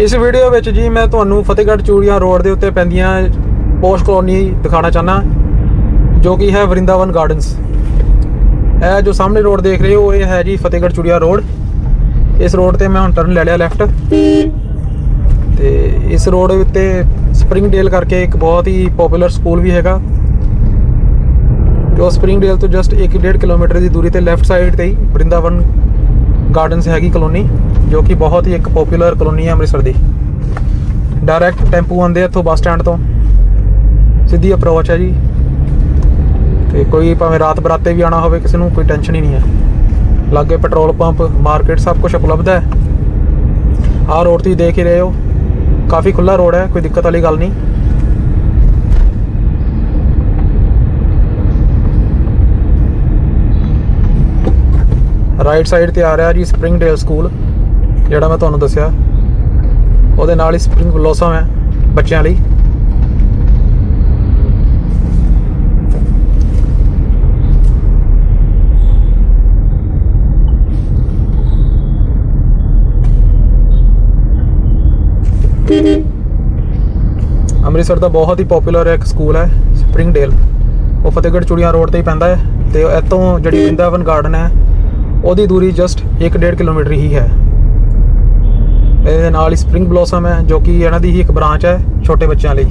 ਇਸ ਵੀਡੀਓ ਵਿੱਚ ਜੀ ਮੈਂ ਤੁਹਾਨੂੰ ਫਤਿਹਗੜ੍ਹ ਚੂੜੀਆਂ ਰੋਡ ਦੇ ਉੱਤੇ ਪੈਂਦੀਆਂ ਪੋਸਟ ਕਲੋਨੀ ਦਿਖਾਣਾ ਚਾਹਨਾ ਜੋ ਕਿ ਹੈ ਵਰਿੰਦਾਵਨ ਗਾਰਡਨਸ ਇਹ ਜੋ ਸਾਹਮਣੇ ਰੋਡ ਦੇਖ ਰਹੇ ਹੋ, ਇਹ ਹੈ ਜੀ ਫਤਿਹਗੜ੍ਹ ਚੂੜੀਆਂ ਰੋਡ। ਇਸ ਰੋਡ ਤੇ ਮੈਂ ਹੁਣ ਟਰਨ ਲੈ ਲਿਆ ਲੈਫਟ ਤੇ ਇਸ ਰੋਡ ਉੱਤੇ ਸਪਰਿੰਗਡੇਲ ਕਰਕੇ ਇੱਕ ਬਹੁਤ ਹੀ ਪਪੂਲਰ ਸਕੂਲ ਵੀ ਹੈਗਾ। ਜੋ ਸਪਰਿੰਗਡੇਲ ਤੋਂ ਜਸਟ 1.5 ਕਿਲੋਮੀਟਰ ਦੀ ਦੂਰੀ ਤੇ ਲੈਫਟ ਸਾਈਡ ਤੇ ਹੀ ਵਰਿੰਦਾਵਨ ਗਾਰਡਨਸ ਹੈਗੀ ਕਲੋਨੀ। ਜੋ ਕਿ ਬਹੁਤ ਹੀ ਇੱਕ ਪਪੂਲਰ ਕਲੋਨੀ ਹੈ ਅੰਮ੍ਰਿਤਸਰ ਦੀ। ਡਾਇਰੈਕਟ ਟੈਂਪੂ ਆਉਂਦੇ ਇੱਥੋਂ ਬੱਸ ਸਟੈਂਡ ਤੋਂ। ਸਿੱਧੀ ਅਪਰੋਚ ਹੈ ਜੀ। ਤੇ ਕੋਈ ਭਾਵੇਂ ਰਾਤ ਬਰਾਤੇ ਵੀ ਆਣਾ ਹੋਵੇ, ਕਿਸੇ ਨੂੰ ਕੋਈ ਟੈਨਸ਼ਨ ਹੀ ਨਹੀਂ ਹੈ। ਲਾਗੇ ਪੈਟਰੋਲ ਪੰਪ ਮਾਰਕੀਟ ਸਭ ਕੁਝ ਉਪਲਬਧ ਹੈ। ਆਹ ਰੋਡ ਤੁਸੀਂ ਦੇਖ ਹੀ ਰਹੇ ਹੋ। ਕਾਫੀ ਖੁੱਲਾ ਰੋਡ ਹੈ, ਕੋਈ ਦਿੱਕਤ ਵਾਲੀ ਗੱਲ ਨਹੀਂ। ਰਾਈਟ ਸਾਈਡ ਤੇ ਆ ਰਿਹਾ ਜੀ ਸਪ੍ਰਿੰਗਡੇਲ ਸਕੂਲ ਜਿਹੜਾ ਮੈਂ ਤੁਹਾਨੂੰ ਦੱਸਿਆ, ਉਹਦੇ ਨਾਲ ਹੀ ਸਪ੍ਰਿੰਗ ਬਲੋਸਮ ਹੈ ਬੱਚਿਆਂ ਲਈ। ਅੰਮ੍ਰਿਤਸਰ ਦਾ ਬਹੁਤ ਹੀ ਪਪੂਲਰ ਇੱਕ ਸਕੂਲ ਹੈ ਸਪ੍ਰਿੰਗਡੇਲ ਉਹ ਫਤਿਹਗੜ੍ਹ ਚੂੜੀਆਂ ਰੋਡ ਤੇ ਹੀ ਪੈਂਦਾ ਹੈ ਤੇ ਇੱਥੋਂ ਜਿਹੜੀ ਵਰਿੰਦਾਵਨ ਗਾਰਡਨ ਹੈ, ਉਹਦੀ ਦੂਰੀ ਜਸਟ 1.5 ਕਿਲੋਮੀਟਰ ਹੀ ਹੈ। ਇਹਦੇ ਨਾਲ ਹੀ ਸਪ੍ਰਿੰਗ ਬਲੋਸਮ ਹੈ, ਜੋ ਕਿ ਇਹਨਾਂ ਦੀ ਹੀ ਇੱਕ ਬ੍ਰਾਂਚ ਹੈ ਛੋਟੇ ਬੱਚਿਆਂ ਲਈ।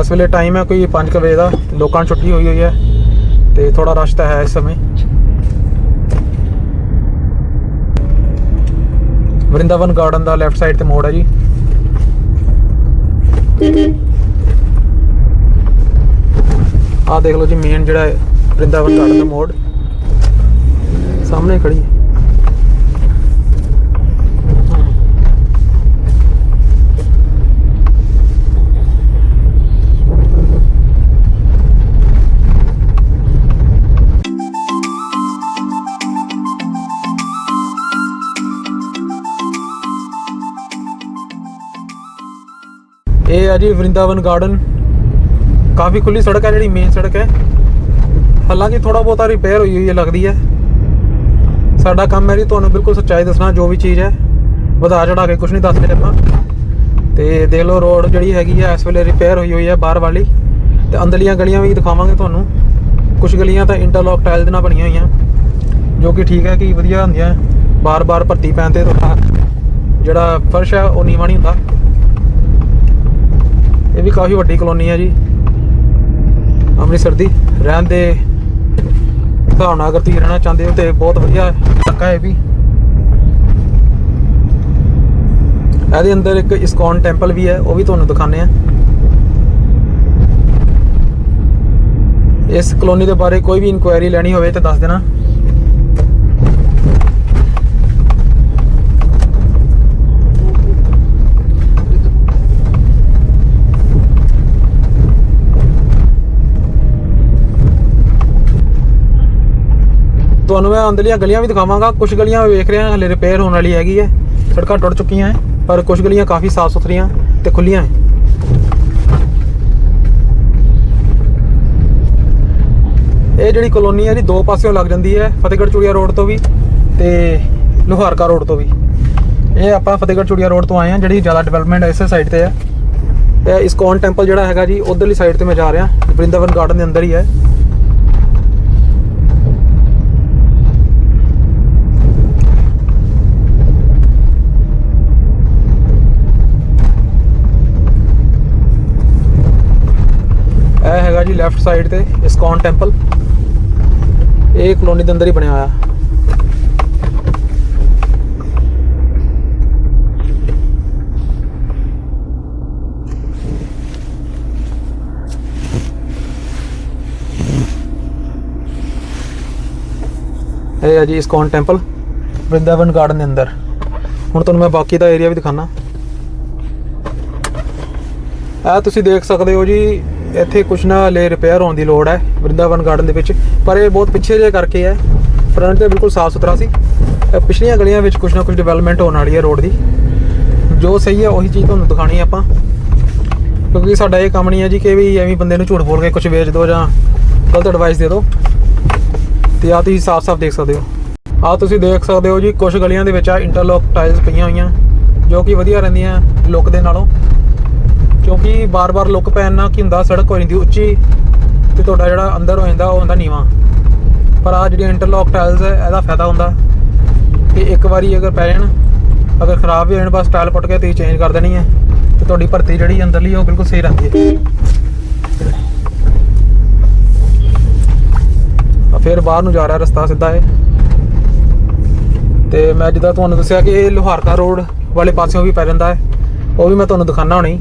ਇਸ ਵੇਲੇ ਟਾਈਮ ਹੈ ਕੋਈ 5 ਵਜੇ ਦਾ, ਲੋਕਾਂ ਨੂੰ ਛੁੱਟੀ ਹੋਈ ਹੋਈ ਹੈ, ਤੇ ਥੋੜਾ ਰਸ਼ ਤਾਂ ਹੈ ਇਸ ਸਮੇਂ। ਵਰਿੰਦਾਵਨ ਗਾਰਡਨ ਦਾ ਲੈਫਟ ਸਾਈਡ ਤੇ ਮੋੜ ਹੈ ਜੀ। ਆਹ ਦੇਖ ਲਓ ਜੀ ਮੇਨ ਜਿਹੜਾ ਹੈ ਵਰਿੰਦਾਵਨ ਗਾਰਡਨ ਦਾ ਮੋੜ। ਸਾਹਮਣੇ ਖੜੀ ਹੈ। ਇਹ ਆ ਜੀ ਵਰਿੰਦਾਵਨ ਗਾਰਡਨ ਕਾਫੀ ਖੁੱਲੀ ਸੜਕ ਹੈ ਜਿਹੜੀ ਮੇਨ ਸੜਕ ਹੈ। ਹਾਲਾਂਕਿ ਥੋੜਾ ਬਹੁਤਾ ਰਿਪੇਅਰ ਹੋਈ ਹੋਈ ਹੈ, ਲੱਗਦੀ ਹੈ। ਸਾਡਾ ਕੰਮ ਹੈ ਜੀ, ਤੁਹਾਨੂੰ ਬਿਲਕੁਲ ਸੱਚਾਈ ਦੱਸਣਾ, ਜੋ ਵੀ ਚੀਜ਼ ਹੈ, ਵਧਾ ਚੜਾ ਕੇ ਕੁਝ ਨਹੀਂ ਦੱਸਦੇ ਆਪਾਂ। ਤੇ ਦੇਖ ਲਓ ਰੋਡ ਜਿਹੜੀ ਹੈਗੀ ਆ ਇਸ ਵੇਲੇ ਰਿਪੇਅਰ ਹੋਈ ਹੋਈ ਹੈ ਬਾਹਰ ਵਾਲੀ। ਤੇ ਅੰਦਰਲੀਆਂ ਗਲੀਆਂ ਵੀ ਦਿਖਾਵਾਂਗੇ ਤੁਹਾਨੂੰ। ਕੁਝ ਗਲੀਆਂ ਤਾਂ ਇੰਟਰਲੌਕ ਟਾਇਲ ਦੇ ਨਾਲ ਬਣੀਆਂ ਹੋਈਆਂ। ਜੋ ਕਿ ਠੀਕ ਹੈ ਕਿ ਵਧੀਆ ਹੁੰਦੀਆਂ ਬਾਰ-ਬਾਰ ਭਰਤੀ ਪੈਣ ਤੇ ਤੁਹਾਡਾ ਜਿਹੜਾ ਫਰਸ਼ ਹੈ, ਉਹ ਨੀਵਾਂ ਨਹੀਂ ਹੁੰਦਾ। ਇਹ ਵੀ ਕਾਫੀ ਵੱਡੀ ਕਲੋਨੀ ਹੈ ਜੀ। ਅੰਮ੍ਰਿਤਸਰ ਦੀ ਰਹਿਣ ਦੇ ਹਿਸਾਬ ਨਾਲ ਅਗਰ ਤੁਸੀਂ ਰਹਿਣਾ ਚਾਹੁੰਦੇ ਹੋ ਤੇ ਬਹੁਤ ਵਧੀਆ ਇਲਾਕਾ ਹੈ ਵੀ। ਇਹਦੇ ਅੰਦਰ ਇੱਕ ਇਸਕੌਨ ਟੈਂਪਲ ਵੀ ਹੈ, ਉਹ ਵੀ ਤੁਹਾਨੂੰ ਦਿਖਾਣੇ ਆ ਇਸ ਕਲੋਨੀ ਦੇ ਬਾਰੇ ਕੋਈ ਵੀ ਇਨਕੁਆਇਰੀ ਲੈਣੀ ਹੋਵੇ ਤਾਂ ਦੱਸ ਦੇਣਾ। ਤੁਹਾਨੂੰ ਮੈਂ ਅੰਦਰਲੀਆਂ ਗਲੀਆਂ ਵੀ ਦਿਖਾਵਾਂਗਾ ਕੁਝ ਗਲੀਆਂ ਮੈਂ ਵੇਖ ਰਿਹਾ, ਹਲੇ ਰਿਪੇਅਰ ਹੋਣ ਵਾਲੀ ਹੈਗੀ ਹੈ। ਸੜਕਾਂ ਟੁੱਟ ਚੁੱਕੀਆਂ ਹੈ, ਪਰ ਕੁਝ ਗਲੀਆਂ ਕਾਫੀ ਸਾਫ਼ ਸੁਥਰੀਆਂ ਤੇ ਖੁੱਲੀਆਂ ਹੈ। ਇਹ ਜਿਹੜੀ ਕਲੋਨੀ ਹੈ ਜੀ, ਦੋ ਪਾਸਿਓਂ ਲੱਗ ਜਾਂਦੀ ਹੈ, ਫਤਿਹਗੜ੍ਹ ਚੂੜੀਆ ਰੋਡ ਤੋਂ ਵੀ ਤੇ ਲੋਹਾਰਕਾ ਰੋਡ ਤੋਂ ਵੀ। ਇਹ ਆਪਾਂ ਫਤਿਹਗੜ੍ਹ ਚੂੜੀਆ ਰੋਡ ਤੋਂ ਆਏ ਹਾਂ, ਜਿਹੜੀ ਜ਼ਿਆਦਾ ਡਿਵੈਲਪਮੈਂਟ ਇਸੇ ਸਾਈਡ ਤੇ ਹੈ। ਇਹ ਇਸਕੌਨ ਟੈਂਪਲ ਜਿਹੜਾ ਹੈਗਾ ਜੀ, ਉਧਰਲੀ ਸਾਈਡ ਤੇ ਮੈਂ ਜਾ ਰਿਹਾ, ਵਰਿੰਦਾਵਨ ਗਾਰਡਨ ਦੇ ਅੰਦਰ ਹੀ ਹੈ ਇਹ ਹੈਗਾ ਜੀ ਲੈਫਟ ਸਾਈਡ ਤੇ ਇਸਕੌਨ ਟੈਂਪਲ ਇਹ ਕਲੋਨੀ ਦੇ ਅੰਦਰ ਹੀ ਬਣਿਆ ਹੋਇਆ। ਇਹ ਹੈ ਜੀ, ਇਸਕੌਨ ਟੈਂਪਲ ਵਰਿੰਦਾਵਨ ਗਾਰਡਨ ਦੇ ਅੰਦਰ। ਹੁਣ ਤੁਹਾਨੂੰ ਮੈਂ ਬਾਕੀ ਦਾ ਏਰੀਆ ਵੀ ਦਿਖਾਣਾ ਆ ਤੁਸੀਂ ਦੇਖ ਸਕਦੇ ਹੋ ਜੀ ਇੱਥੇ ਕੁਛ ਨਾ ਹਲੇ ਰਿਪੇਅਰ ਹੋਣ ਦੀ ਲੋੜ ਹੈ ਵਰਿੰਦਾਵਨ ਗਾਰਡਨ ਦੇ ਵਿੱਚ, ਪਰ ਇਹ ਬਹੁਤ ਪਿੱਛੇ ਜੇ ਕਰਕੇ ਹੈ। ਫਰੰਟ ਤੇ ਬਿਲਕੁਲ ਸਾਫ਼ ਸੁਥਰਾ ਸੀ। ਇਹ ਪਿਛਲੀਆਂ ਗਲੀਆਂ ਵਿੱਚ ਕੁਛ ਨਾ ਕੁਛ ਡਿਵੈਲਪਮੈਂਟ ਹੋਣ ਵਾਲੀ ਹੈ ਰੋਡ ਦੀ। ਜੋ ਸਹੀ ਹੈ ਉਹੀ ਚੀਜ਼ ਤੁਹਾਨੂੰ ਦਿਖਾਣੀ ਹੈ ਆਪਾਂ। ਕਿਉਂਕਿ ਸਾਡਾ ਇਹ ਕੰਮ ਨਹੀਂ ਹੈ ਜੀ ਕਿ ਵੀ ਐਵੇਂ ਬੰਦੇ ਨੂੰ ਝੂਠ ਬੋਲ ਕੇ ਕੁਝ ਵੇਚ ਦਿਓ ਜਾਂ ਗਲਤ ਐਡਵਾਈਸ ਦੇ ਦਿਓ। ਤੇ ਆ ਤੁਸੀਂ ਸਾਫ਼-ਸਾਫ਼ ਦੇਖ ਸਕਦੇ ਹੋ। ਆ ਤੁਸੀਂ ਦੇਖ ਸਕਦੇ ਹੋ ਜੀ ਕੁਝ ਗਲੀਆਂ ਦੇ ਵਿੱਚ ਆ ਇੰਟਰਲੌਕ ਟਾਇਲਸ ਪਈਆਂ ਹੋਈਆਂ, ਜੋ ਕਿ ਵਧੀਆ ਰਹਿੰਦੀਆਂ ਲੁੱਕ ਦੇ ਨਾਲੋਂ। ਕਿਉਂਕਿ ਬਾਰ-ਬਾਰ ਲੁੱਕ ਪੈਣ ਨਾਲ ਕੀ ਹੁੰਦਾ, ਸੜਕ ਹੋ ਜਾਂਦੀ ਉੱਚੀ ਤੇ ਤੁਹਾਡਾ ਜਿਹੜਾ ਅੰਦਰ ਹੋ ਜਾਂਦਾ, ਉਹ ਹੁੰਦਾ ਨੀਵਾ। ਪਰ ਆ ਜਿਹੜੀ ਇੰਟਰਲੌਕ ਟਾਇਲਸ ਹੈ, ਇਹਦਾ ਫਾਇਦਾ ਹੁੰਦਾ ਕਿ ਇੱਕ ਵਾਰੀ ਅਗਰ ਪੈ ਜਾਣ, ਅਗਰ ਖਰਾਬ ਵੀ ਹੋਣ ਬਸ ਟਾਇਲ ਪੁੱਟ ਕੇ ਤੁਸੀਂ ਚੇਂਜ ਕਰ ਦੇਣੀ ਹੈ ਤੇ ਤੁਹਾਡੀ ਭਰਤੀ ਜਿਹੜੀ ਅੰਦਰਲੀ, ਉਹ ਬਿਲਕੁਲ ਸਹੀ ਰਹਿੰਦੀ ਹੈ। ਫਿਰ ਬਾਹਰ ਨੂੰ ਜਾ ਰਿਹਾ ਰਸਤਾ ਸਿੱਧਾ ਹੈ ਤੇ ਮੈਂ ਜਿੱਦਾਂ ਤੁਹਾਨੂੰ ਦੱਸਿਆ ਕਿ ਇਹ ਲੋਹਾਰਕਾ ਰੋਡ ਵਾਲੇ ਪਾਸਿਓਂ ਵੀ ਪੈ ਜਾਂਦਾ ਹੈ। ਉਹ ਵੀ ਮੈਂ ਤੁਹਾਨੂੰ ਦਿਖਾਣਾ ਹੁਣੀ।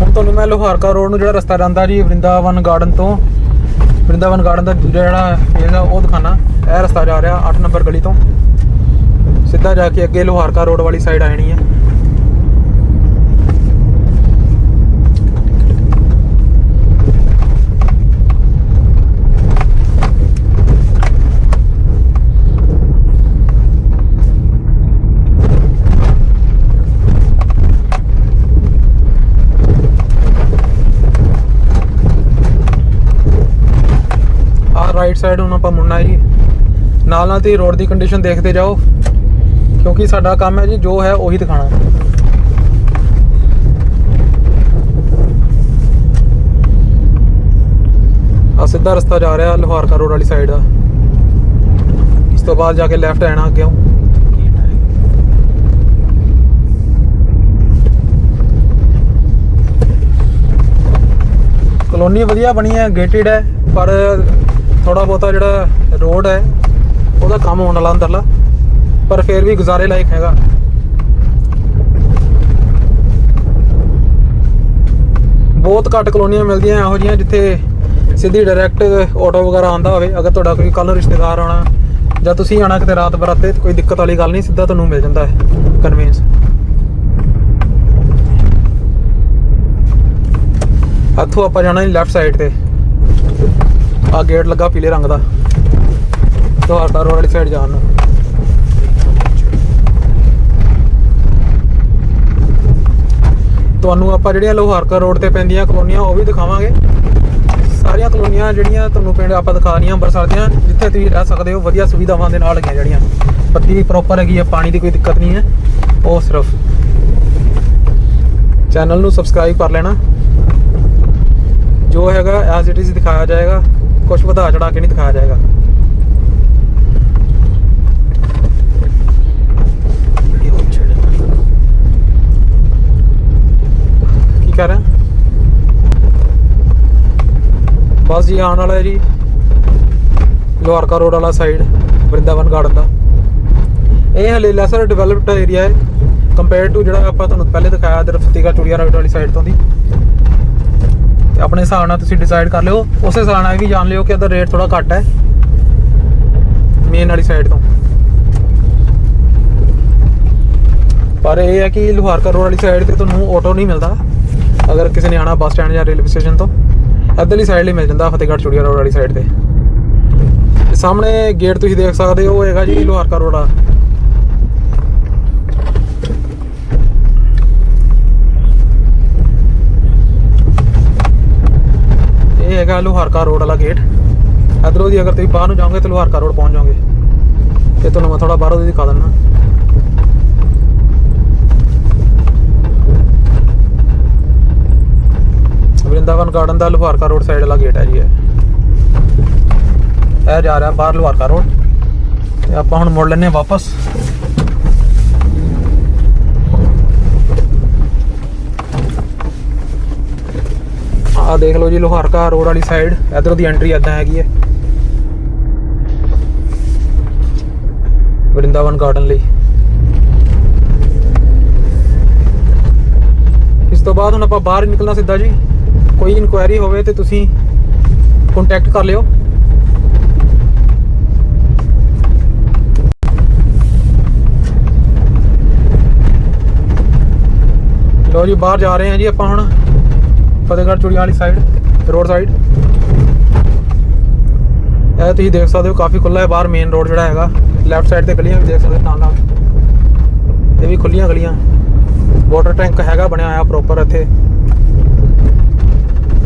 ਹੁਣ ਤੁਹਾਨੂੰ ਮੈਂ ਲੋਹਾਰਕਾ ਰੋਡ ਨੂੰ ਜਿਹੜਾ ਰਸਤਾ ਜਾਂਦਾ ਜੀ ਵਰਿੰਦਾਵਨ ਗਾਰਡਨ ਤੋਂ, ਵਰਿੰਦਾਵਨ ਗਾਰਡਨ ਦਾ ਦੂਜਾ ਜਿਹੜਾ ਫੇਜ਼ ਆ ਉਹ ਦਿਖਾਣਾ। ਇਹ ਰਸਤਾ ਜਾ ਰਿਹਾ 8 ਨੰਬਰ ਗਲੀ ਤੋਂ। ਸਿੱਧਾ ਜਾ ਕੇ ਅੱਗੇ ਲੋਹਾਰਕਾ ਰੋਡ ਵਾਲੀ ਸਾਈਡ ਆਣੀ ਹੈ ਆ ਰਾਈਟ ਸਾਈਡ ਹੁਣ ਆਪਾਂ ਮੁੜਨਾ ਹੈ ਜੀ। ਨਾਲ ਨਾਲ ਤੇ ਰੋਡ ਦੀ ਕੰਡੀਸ਼ਨ ਦੇਖਦੇ ਜਾਓ। ਕਿਉਂਕਿ ਸਾਡਾ ਕੰਮ ਹੈ ਜੀ, ਜੋ ਹੈ ਉਹੀ ਦਿਖਾਣਾ ਆ ਸਿੱਧਾ ਰਸਤਾ ਜਾ ਰਿਹਾ ਲੋਹਾਰਕਾ ਰੋਡ ਵਾਲੀ ਸਾਈਡ ਦਾ ਇਸ ਤੋਂ ਬਾਅਦ ਜਾ ਕੇ ਲੈਫਟ ਆਣਾ ਅੱਗੇ ਕਲੋਨੀ ਵਧੀਆ ਬਣੀ ਹੈ ਗੇਟਡ ਹੈ, ਪਰ ਥੋੜਾ ਬਹੁਤਾ ਜਿਹੜਾ ਰੋਡ ਹੈ, ਉਹਦਾ ਕੰਮ ਹੋਣ ਵਾਲਾ ਅੰਦਰਲਾ, ਪਰ ਫਿਰ ਵੀ ਗੁਜ਼ਾਰੇ ਲਾਇਕ ਹੈਗਾ। ਬਹੁਤ ਘੱਟ ਕਲੋਨੀਆਂ ਮਿਲਦੀਆਂ ਇਹੋ ਜਿਹੀਆਂ ਜਿੱਥੇ ਸਿੱਧੀ ਡਾਇਰੈਕਟ ਆਟੋ ਵਗੈਰਾ ਆਉਂਦਾ ਹੋਵੇ, ਅਗਰ ਤੁਹਾਡਾ ਕੋਈ ਕੱਲ ਰਿਸ਼ਤੇਦਾਰ ਆਉਣਾ, ਜਾਂ ਤੁਸੀਂ ਆਣਾ ਕਿਤੇ ਰਾਤ ਬਰਾਤੇ ਕੋਈ ਦਿੱਕਤ ਵਾਲੀ ਗੱਲ ਨਹੀਂ, ਸਿੱਧਾ ਤੁਹਾਨੂੰ ਮਿਲ ਜਾਂਦਾ ਹੈ ਕਨਵੀਨਸ ਇੱਥੋਂ ਆਪਾਂ ਜਾਣਾ ਜੀ ਲੈਫਟ ਸਾਈਡ ਤੇ। ਆ ਗੇਟ ਲੱਗਾ ਪੀਲੇ ਰੰਗ ਦਾ। ਤੁਹਾਡਾ ਰੋਡ ਵਾਲੀ ਸਾਈਡ ਜਾਣ ਨੂੰ। ਤੁਹਾਨੂੰ ਆਪਾਂ ਜਿਹੜੀਆਂ ਲੋਹਾਰਕਾ ਰੋਡ ਤੇ ਪੈਂਦੀਆਂ ਕਲੋਨੀਆਂ, ਉਹ ਵੀ ਦਿਖਾਵਾਂਗੇ। ਸਾਰੀਆਂ ਕਲੋਨੀਆਂ ਜਿਹੜੀਆਂ ਤੁਹਾਨੂੰ ਪਿੰਡ ਆਪਾਂ ਦਿਖਾ ਰਹੀਆਂ ਅੰਮ੍ਰਿਤਸਰ ਦੀਆਂ, ਜਿੱਥੇ ਤੁਸੀਂ ਰਹਿ ਸਕਦੇ ਹੋ, ਵਧੀਆ ਸੁਵਿਧਾਵਾਂ ਦੇ ਨਾਲ ਲੱਗੀਆਂ ਜਿਹੜੀਆਂ। ਬੱਤੀ ਵੀ ਪ੍ਰੋਪਰ ਹੈਗੀ ਹੈ ਪਾਣੀ ਦੀ ਕੋਈ ਦਿੱਕਤ ਨਹੀਂ ਹੈ। ਉਹ ਸਿਰਫ ਚੈਨਲ ਨੂੰ ਸਬਸਕ੍ਰਾਈਬ ਕਰ ਲੈਣਾ। ਜੋ ਹੈਗਾ ਐਜ਼ ਇਟ ਇਜ਼ ਦਿਖਾਇਆ ਜਾਏਗਾ। ਕੁਝ ਵਧਾ ਚੜਾ ਕੇ ਨਹੀਂ ਦਿਖਾਇਆ ਜਾਏਗਾ। ਕੀ ਕਰ ਰਿਹਾ ਬਸ ਜੀ ਆਉਣ ਵਾਲਾ ਹੈ ਜੀ। ਲੋਹਾਰਕਾ ਰੋਡ ਵਾਲਾ ਸਾਈਡ ਵਰਿੰਦਾਵਨ ਗਾਰਡਨ ਦਾ। ਇਹ ਹਲੇ ਲੈਸਰ ਡਿਵੈਲਪਡ ਏਰੀਆ ਹੈ। ਕੰਪੇਅਰ ਟੂ ਜਿਹੜਾ ਆਪਾਂ ਤੁਹਾਨੂੰ ਪਹਿਲੇ ਦਿਖਾਇਆ, ਇਧਰ ਫਤਿਹਗੜ੍ਹ ਚੂੜੀਆ ਰੋਡ ਵਾਲੀ ਸਾਈਡ ਤੋਂ ਦੀ। ਤੇ ਆਪਣੇ ਹਿਸਾਬ ਨਾਲ ਤੁਸੀਂ ਡਿਸਾਈਡ ਕਰ ਲਿਓ। ਉਸੇ ਹਿਸਾਬ ਨਾਲ ਇਹ ਵੀ ਜਾਣ ਲਿਓ ਕਿ ਇਹਦਾ ਰੇਟ ਥੋੜਾ ਘੱਟ ਹੈ। ਮੇਨ ਵਾਲੀ ਸਾਈਡ ਤੋਂ। ਪਰ ਇਹ ਹੈ ਕਿ ਲੋਹਾਰਕਾ ਰੋਡ ਵਾਲੀ ਸਾਈਡ ਤੇ ਤੁਹਾਨੂੰ ਆਟੋ ਨਹੀਂ ਮਿਲਦਾ। ਅਗਰ ਕਿਸੇ ਨੇ ਆਣਾ ਬੱਸ ਸਟੈਂਡ ਜਾਂ ਰੇਲਵੇ ਸਟੇਸ਼ਨ ਤੋਂ। ਇੱਧਰਲੀ ਸਾਈਡ ਲਈ ਮਿਲ ਜਾਂਦਾ ਫਤਿਹਗੜ੍ਹ ਚੁੜੀਆ ਰੋਡ ਵਾਲੀ ਸਾਈਡ ਤੇ। ਸਾਹਮਣੇ ਗੇਟ ਤੁਸੀਂ ਦੇਖ ਸਕਦੇ ਹੋ, ਉਹ ਹੈਗਾ ਜੀ ਲੋਹਾਰਕਾ ਰੋਡ ਆ ਇਹ ਹੈਗਾ ਲੋਹਾਰਕਾ ਰੋਡ ਵਾਲਾ ਗੇਟ ਇਧਰੋਂ ਦੀ ਅਗਰ ਤੁਸੀਂ ਬਾਹਰ ਨੂੰ ਜਾਓਗੇ ਤਾਂ ਲੋਹਾਰਕਾ ਰੋਡ ਪਹੁੰਚ ਜਾਓਗੇ। ਤੇ ਤੁਹਾਨੂੰ ਮੈਂ ਥੋੜਾ ਬਾਹਰੋਂ ਦੀ ਦਿਖਾ ਦਿੰਦਾ। ਵਰਿੰਦਾਵਨ ਗਾਰਡਨ ਦਾ ਲੋਹਾਰਕਾ ਰੋਡ ਸਾਈਡ ਵਾਲਾ ਗੇਟ ਹੈ ਜੀ ਇਹ। ਇਹ ਜਾ ਰਿਹਾ ਬਾਹਰ ਲੋਹਾਰਕਾ ਰੋਡ। ਤੇ ਆਪਾਂ ਹੁਣ ਮੁੜ ਲੈਨੇ ਵਾਪਸ। ਆ ਦੇਖ ਲਓ ਜੀ, ਲੋਹਾਰਕਾ ਰੋਡ ਵਾਲੀ ਸਾਈਡ ਇਧਰੋਂ ਦੀ ਐਂਟਰੀ ਇਦਾਂ ਹੈਗੀ ਹੈ। ਵਰਿੰਦਾਵਨ ਗਾਰਡਨ ਲਈ। ਇਸ ਤੋਂ ਬਾਅਦ ਹੁਣ ਆਪਾਂ ਬਾਹਰ ਨਿਕਲਣਾ ਸਿੱਧਾ ਜੀ। ਕੋਈ ਇਨਕੁਆਇਰੀ ਹੋਵੇ ਤੇ ਤੁਸੀਂ ਕੰਟੈਕਟ ਕਰ ਲਿਓ। ਲੋ ਜੀ, ਬਾਹਰ ਜਾ ਰਹੇ ਹਾਂ ਜੀ ਆਪਾਂ ਹੁਣ। ਫਤਿਹਗੜ੍ਹ ਚੂੜੀਆਂ ਵਾਲੀ ਸਾਈਡ ਰੋਡ ਸਾਈਡ ਇਹ ਤੁਸੀਂ ਦੇਖ ਸਕਦੇ ਹੋ, ਕਾਫੀ ਖੁੱਲਾ ਹੈ, ਬਾਹਰ ਮੇਨ ਰੋਡ ਜਿਹੜਾ ਹੈਗਾ ਲੈਫਟ ਸਾਈਡ ਤੇ ਗਲੀਆਂ ਵੀ ਦੇਖ ਸਕਦੇ ਹੋ, ਨਾਲ ਨਾਲ। ਇਹ ਵੀ ਖੁੱਲੀਆਂ ਗਲੀਆਂ। ਵਾਟਰ ਟੈਂਕ ਹੈਗਾ, ਬਣਿਆ ਹੋਇਆ ਪ੍ਰੋਪਰ ਇੱਥੇ।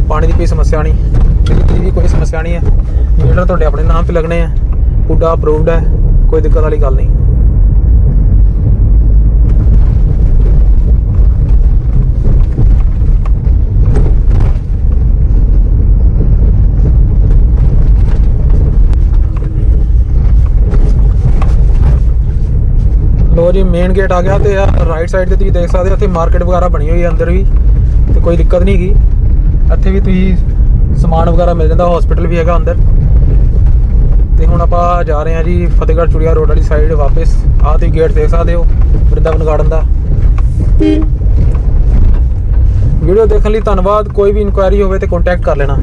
ਪਾਣੀ ਦੀ ਕੋਈ ਸਮੱਸਿਆ ਨਹੀਂ। ਬਿਜਲੀ ਦੀ ਵੀ ਕੋਈ ਸਮੱਸਿਆ ਨਹੀਂ ਹੈ। ਮੀਟਰ ਤੁਹਾਡੇ ਆਪਣੇ ਨਾਮ ਤੇ ਲੱਗਣੇ ਆ ਹੁੱਡਾ ਅਪਰੂਵਡ ਹੈ, ਕੋਈ ਦਿੱਕਤ ਵਾਲੀ ਗੱਲ ਨਹੀਂ। ਲੋ ਜੀ ਮੇਨ ਗੇਟ ਆ ਗਿਆ ਤੇ ਆ ਰਾਈਟ ਸਾਈਡ ਤੇ ਤੁਸੀਂ ਦੇਖ ਸਕਦੇ ਹੋ, ਇੱਥੇ ਮਾਰਕੀਟ ਵਗੈਰਾ ਬਣੀ ਹੋਈ ਹੈ ਅੰਦਰ ਵੀ, ਤੇ ਕੋਈ ਦਿੱਕਤ ਨਹੀਂ ਹੈਗੀ। ਇੱਥੇ ਵੀ ਤੁਸੀਂ ਸਮਾਨ ਵਗੈਰਾ ਮਿਲ ਜਾਂਦਾ ਹਸਪੀਟਲ ਵੀ ਹੈਗਾ ਅੰਦਰ। ਤੇ ਹੁਣ ਆਪਾਂ ਜਾ ਰਹੇ ਹਾਂ ਜੀ ਫਤਿਹਗੜ੍ਹ ਚੁੜੀਆ ਰੋਡ ਵਾਲੀ ਸਾਈਡ ਵਾਪਸ। ਆਹ ਤੁਸੀਂ ਗੇਟ ਦੇਖ ਸਕਦੇ ਹੋ, ਵਰਿੰਦਾਵਨ ਗਾਰਡਨ ਦਾ। ਵੀਡੀਓ ਦੇਖਣ ਲਈ ਧੰਨਵਾਦ, ਕੋਈ ਵੀ ਇਨਕੁਆਇਰੀ ਹੋਵੇ ਤੇ ਕੰਟੈਕਟ ਕਰ ਲੈਣਾ।